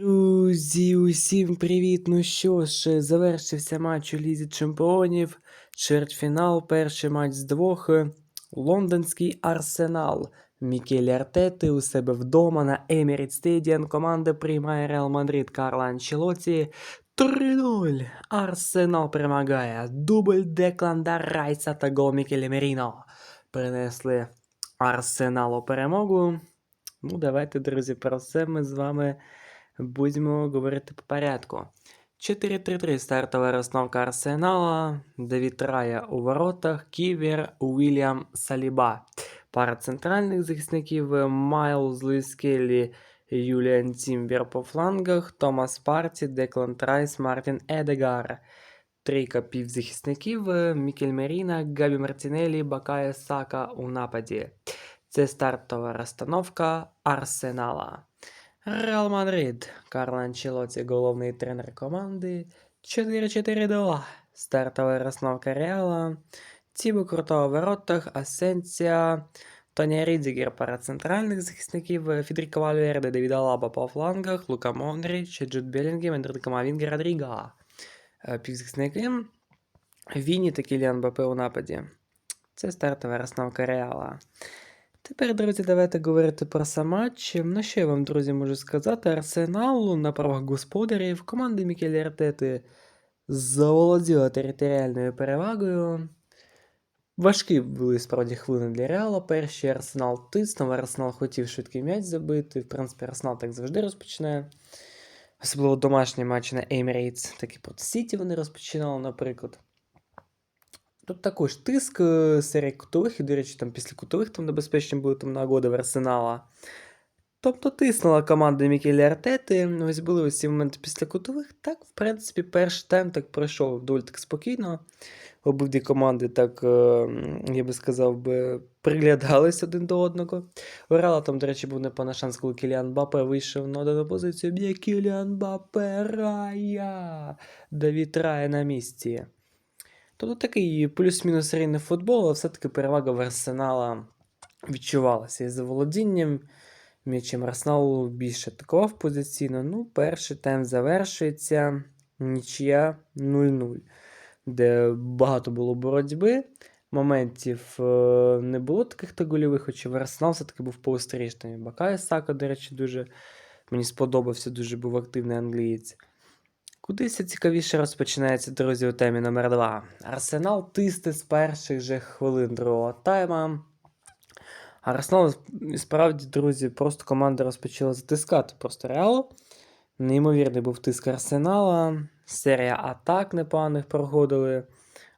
Друзі, усім привіт! Ну що ж, завершився матч у Лізі Чемпіонів. Чвертьфінал, перший матч з двох. Лондонський Арсенал. Мікель Артети у себе вдома на Еміріт Стедіан. Команда приймає Реал Мадрид Карла Анчелоті. 3-0. Арсенал перемагає. Дубль Декланда Райса та гол Мікеля Меріно. Принесли Арсеналу перемогу. Ну, давайте, друзі, про це ми з вами будемо говорити по порядку. 4-3-3 стартова розновка Арсенала. Давід Рая у воротах, Ківер, Уільям Саліба. Пара центральних захисників Майлз Луїс Келлі, Юліан Тімбер по флангах, Томас Парті, Деклан Трайс, Мартін Едегар. Трійка півзахисників Мікель Меріна, Габі Мартінелі, Бакая Сака у нападі. Це стартова розстановка Арсенала. Реал Мадрид. Карло Анчелоті, головний тренер команди. 4-4-2. Стартова розновка Реала. Тібо Круто у воротах, Асенсія, Тоні Рідзігер пара центральних захисників, Фідріко Вальверде, Девіда Лаба по флангах, Лука Мондріч, Джуд Белінгем, Ендрика Камавінга, Родріга. Е, Півзахисники. Віні та Кіліан Бапе у нападі. Це стартова розновка Реала. Тепер, друзі, давайте говорити про сам матч. Ну, що я вам, друзі, можу сказати? Арсенал на правах господарів команди Мікелі Артети заволоділа територіальною перевагою. Важкі були справді хвилини для Реала. Перший Арсенал тиснув, Арсенал хотів швидкий м'яч забити. В принципі, Арсенал так завжди розпочинає. Особливо домашні матчі на Emirates, так і проти Сіті вони розпочинали, наприклад. Тут також тиск е, серії кутових, і, до речі, там після кутових там небезпечні були там нагоди в Арсенала. Тобто тиснула команда Мікелі Артети. Ось були ось ці моменти після кутових. Так, в принципі, перший тайм так пройшов доволі так спокійно. Обидві команди так, е, я би сказав, би, приглядались один до одного. У там, до речі, був непевний шанс, коли Кіліан Бапе вийшов на одну позицію. Б'є Кіліан Бапе Рая. Давід Рая на місці. Тобто такий плюс-мінус рівний футбол, але все-таки перевага в Арсенала відчувалася. І за володінням м'ячем Арсенал більше атакував позиційно. Ну, перший тайм завершується. Нічия 0-0, де багато було боротьби. Моментів е, не було таких та гольових, хоча Арсенал все-таки був поострішний. Бакай Сака, до речі, дуже мені сподобався, дуже був активний англієць. Кудись цікавіше розпочинається, друзі, у темі номер 2 Арсенал тисне з перших же хвилин другого тайма. Арсенал, справді, друзі, просто команда розпочала затискати просто реал. Неймовірний був тиск Арсенала. Серія атак непоганих проходили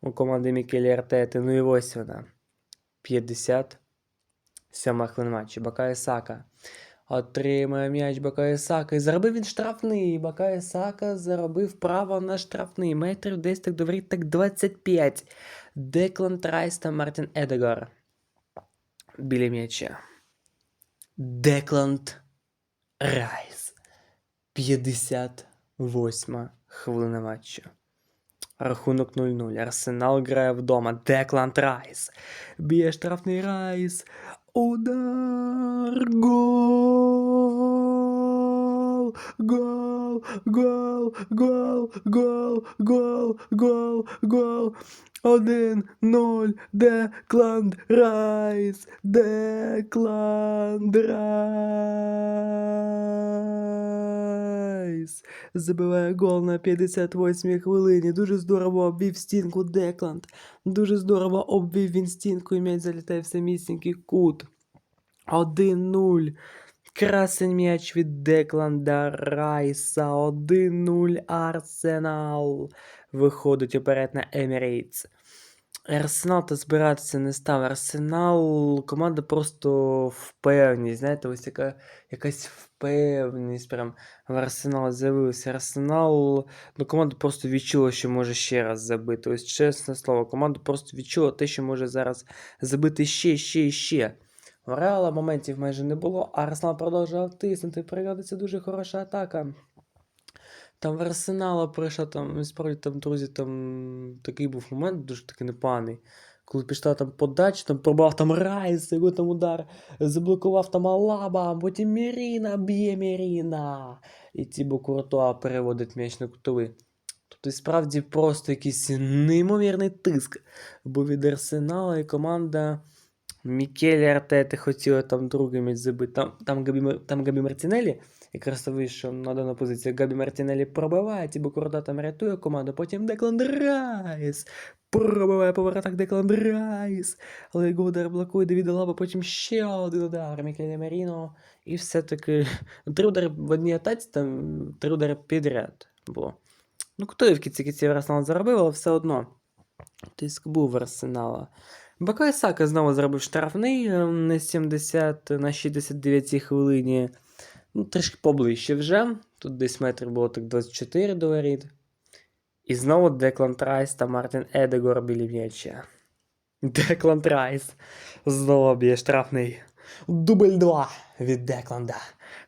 у команди Мікелі Артети. Ну і ось вона. 57 хвилин матчі. Бакає Сака. Отримує м'яч Бакає Сака. І заробив він штрафний. Бакає Сака заробив право на штрафний. Метрів десь так довріть так 25. Деклан Трайс та Мартін Едегар. Біля м'яча. Декланд Райс. 58 хвилина матчу. Рахунок 0-0. Арсенал грає вдома. Декланд Райс. Б'є штрафний Райс. Удар. Гол. Гол. Гол. Гол. Гол. Гол. Гол. Гол. 1-0. Декланд Райс. Декланд Райс. Забиває гол на 58-й хвилині. Дуже здорово обвів стінку Декланд. Дуже здорово обвів він стінку і м'яч залітає в самісінький кут. 1-0. Красень м'яч від Декланда Райса. 1-0 Арсенал. Виходить уперед на Емірейтс. Арсенал та збиратися не став. Арсенал, команда просто впевненість. Знаєте, ось яка, якась впевненість прям в Арсенал з'явилася. Арсенал, ну команда просто відчула, що може ще раз забити. Ось чесне слово, команда просто відчула те, що може зараз забити ще, ще ще. У Реала моментів майже не було, а Арсенал продовжував тиснути. Приводиться дуже хороша атака. Там в Арсенала прийшла там, справді там, друзі, там такий був момент, дуже таки непоганий. Коли пішла там подача, там пробував там Райс, його там удар, заблокував там Алаба, потім Міріна б'є Міріна. і Тібо Куртуа переводить м'яч на кутовий. Тобто, справді просто якийсь неймовірний тиск. Бо від Арсенала і команда Мікелі Артети хотіла там другий м'яч забити. Там, там, Габі, там Габі Мартінелі, якраз вийшов на дану позицію. Габі Мартінелі пробиває, Тібо Куртуа там рятує команду, потім Деклан Райс пробиває по воротах Деклан Райс. Але його удар блокує Девіда Лаба, потім ще один удар Мікелі Маріно. І все-таки три удари в одній атаці, там три удари підряд було. Ну, хто в кінці кінців Арсенал заробив, але все одно. Тиск був в Арсенала. Бакай Сака знову зробив штрафний е, на 70 на 69 хвилині. Ну, трішки поближче вже. Тут десь метрів було так 24 до воріт. І знову Деклан Трайс та Мартін Едегор біля м'яча. Деклан Трайс знову б'є штрафний. Дубль 2 від Декланда.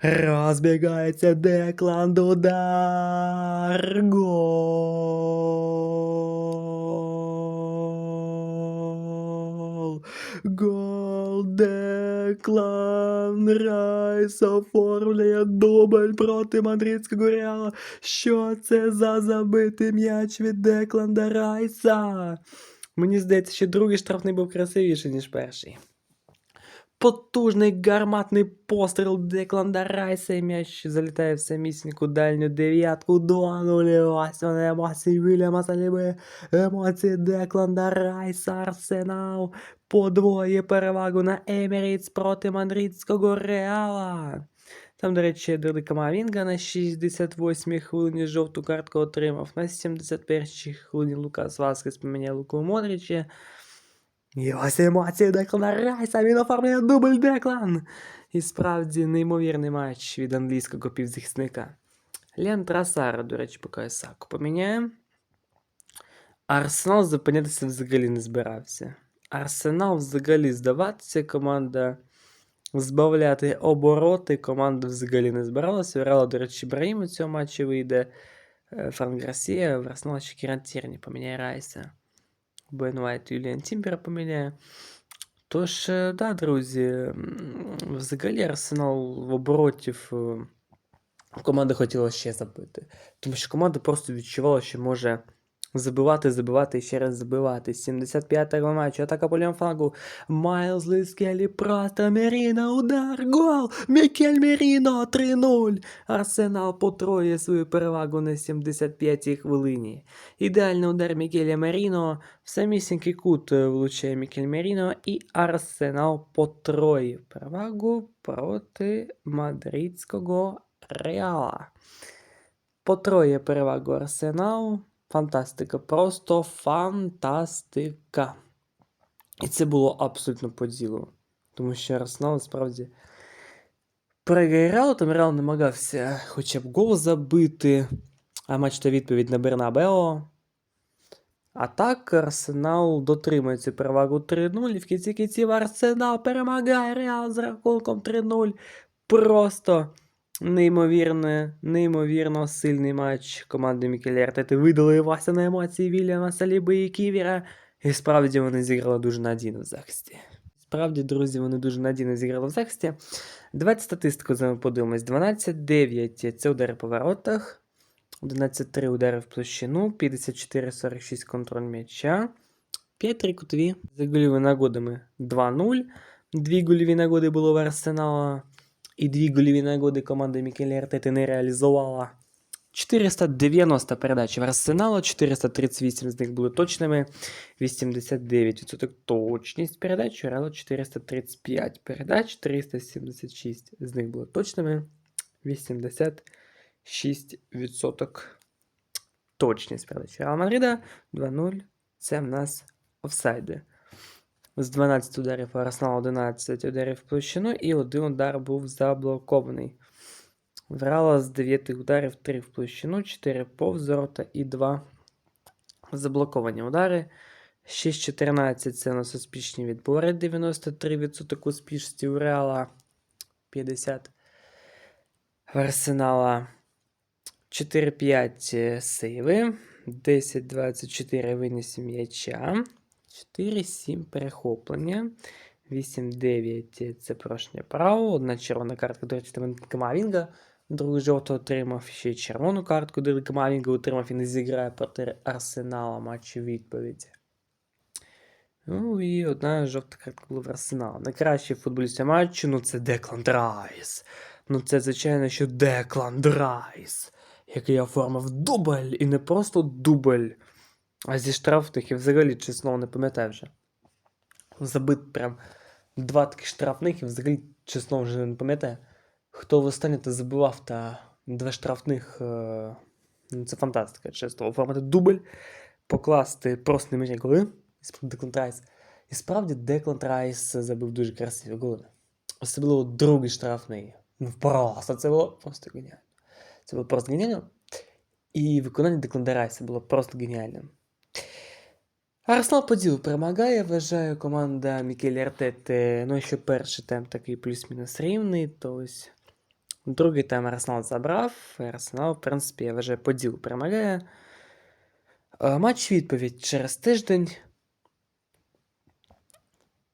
Розбігається Декланд удар. Гол. Гол Деклан Райс оформлює дубль проти мадридського Реала. Що це за забитий м'яч від Декланда Райса? Мені здається, що другий штрафний був красивіший, ніж перший. Потужний гарматний постріл Декланда Райса м'яч залітає в самісіньку дальню дев'ятку 2-0. Ось вони емоції Вільяма Саліби. Емоції Декланда Райса Арсенал. Подвоє перевагу на Еміріц проти мадридського Реала. Там, до речі, дали Камавінга на 68-й хвилині жовту картку отримав. На 71-й хвилині Лукас Васкес поміняв Луку Модрича. Ось емоції Деклана Райса, він оформляє дубль Деклан. І справді неймовірний матч від англійського півзахисника. Лен Трасара, до речі, поки Саку поміняє. Арсенал зупинятися взагалі не збирався. Арсенал взагалі здаватися, команда збавляти обороти, команда взагалі не збиралася. Реала, до речі, Брahim у цьому матчі вийде. Е, Франк Гарсія, в Арсенал ще Кіран Тірні поміняє Райса. Бен Вайт Юліан Тімбера поміняє. Тож, е, да, друзі, м, взагалі Арсенал в оборотів е, команда хотіла ще забити. Тому що команда просто відчувала, що може забивати, забивати і ще раз забивати. 75-го матчу, атака по лівому флангу. Майлз Лискелі, просто Меріна, удар, гол! Мікель Меріно, 3-0. Арсенал потроє свою перевагу на 75-й хвилині. Ідеальний удар Мікеля Меріно, в самісінький кут е, влучає Мікель Меріно, і Арсенал потроїв перевагу проти мадридського Реала. Потроє перевагу Арсенал. Фантастика, просто фантастика. І це було абсолютно по ділу. Тому що Арсенал справді переграє там Реал намагався хоча б гол забити, а матч та відповідь на Бернабео. А так Арсенал дотримує цю перевагу 3-0. І в кінці кінців Арсенал перемагає Реал з рахунком 3-0. Просто неймовірно, неймовірно сильний матч команди Мікеля Артети. Видали Вася на емоції Вільяма Саліби і Ківіра. І справді вони зіграли дуже надійно в захисті. Справді, друзі, вони дуже надійно зіграли в захисті. Давайте статистику з вами подивимось. 12-9 це удари по воротах. 11-3 удари в площину, 54-46 контроль м'яча, 5-3 кутові за гольовими нагодами 2-0. Дві гольові нагоди було в Арсенала, і дві гольові нагоди команда Мікелі Артети не реалізувала. 490 передач в Арсенала, 438 з них були точними, 89% точність передач, у Реала 435 передач, 376 з них були точними, 86% точність передач. Реал Мадрида 2-0. Це в нас офсайди. З 12 ударів у Арсенала 11 ударів в площину і один удар був заблокований. В Реала з 9 ударів 3 в площину, 4 повз ворота і 2 заблоковані удари. 6-14 це у нас успішні відбори, 93% успішності у Реала, 50 в Арсенала. 4-5 сейви, 10-24 виніс м'яча, 4-7 перехоплення, 8-9 це порушення права, одна червона картка, до речі, там Камавінга Другий жовтий отримав ще червону картку, Дирк Мавінга отримав і не зіграє проти Арсенала матч відповіді. Ну і одна жовта картка була в Арсенал. Найкращий футболіст матчу, ну це Деклан Райс. Ну це, звичайно, що Деклан Райс, який оформив дубль, і не просто дубль, а зі штрафних, я взагалі чесно не пам'ятаю вже. Забит прям два таких штрафних, і взагалі чесно вже не пам'ятаю. Хто востаннє то забивав та два штрафних. Е... Ну, це фантастика, чесно. Оформити дубль, покласти просто не голи. Деклан Райс. І справді Деклан Райс забив дуже красиві голи. Особливо другий штрафний. Ну просто це було просто геніально. Це було просто геніально. І виконання Деклан Райса було просто геніальним. Арсенал по ділу перемагає, вважаю, команда Мікелі Артети, ну, що перший темп такий плюс-мінус рівний, то ось другий тайм Арсенал забрав, Арсенал, в принципі, я вважаю, по ділу перемагає. Матч відповідь через тиждень.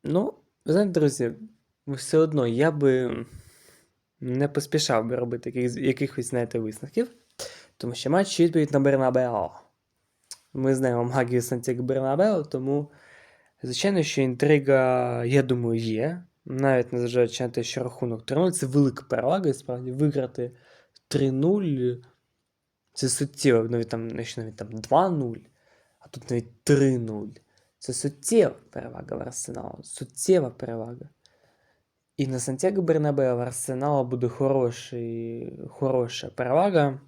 Ну, ви знаєте, друзі, все одно я би не поспішав би робити яких, якихось, знаєте, висновків, тому що матч відповідь на Бернабео. Ми знаємо магію Сантьяго Бернабео, тому, звичайно, що інтрига, я думаю, є. Навіть незважаючи на те, що рахунок 3-0, це велика перевага, і справді виграти 3-0. Це суттєво, навіть там, якщо навіть там 2-0, а тут навіть 3-0. Це суттєва перевага в Арсеналу. Суттєва перевага. І на Сантьяго Бернабео в Арсенала буде хороший, хороша перевага.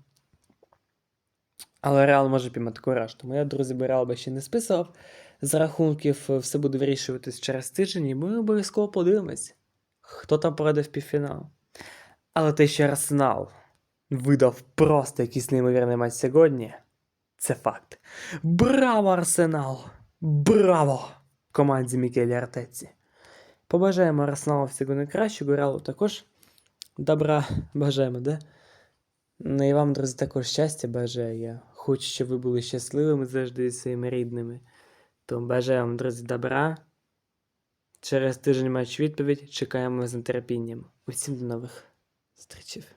Але Реал може піймати кураж. Тому я, друзі, би Реал би ще не списував. З рахунків е, все буде вирішуватись через тиждень, і ми обов'язково подивимось, хто там пройде в півфінал. Але те, що Арсенал видав просто якийсь неймовірний матч сьогодні, це факт. Браво, Арсенал! Браво! Команді Мікелі Артеці. Побажаємо Арсеналу всього найкращого, Реалу також добра бажаємо, да? Ну і вам, друзі, також щастя бажаю я. Хочу, щоб ви були щасливими завжди зі своїми рідними. То бажаю вам, друзі, добра. Через тиждень матч відповідь. Чекаємо з нетерпінням. Усім до нових зустрічей.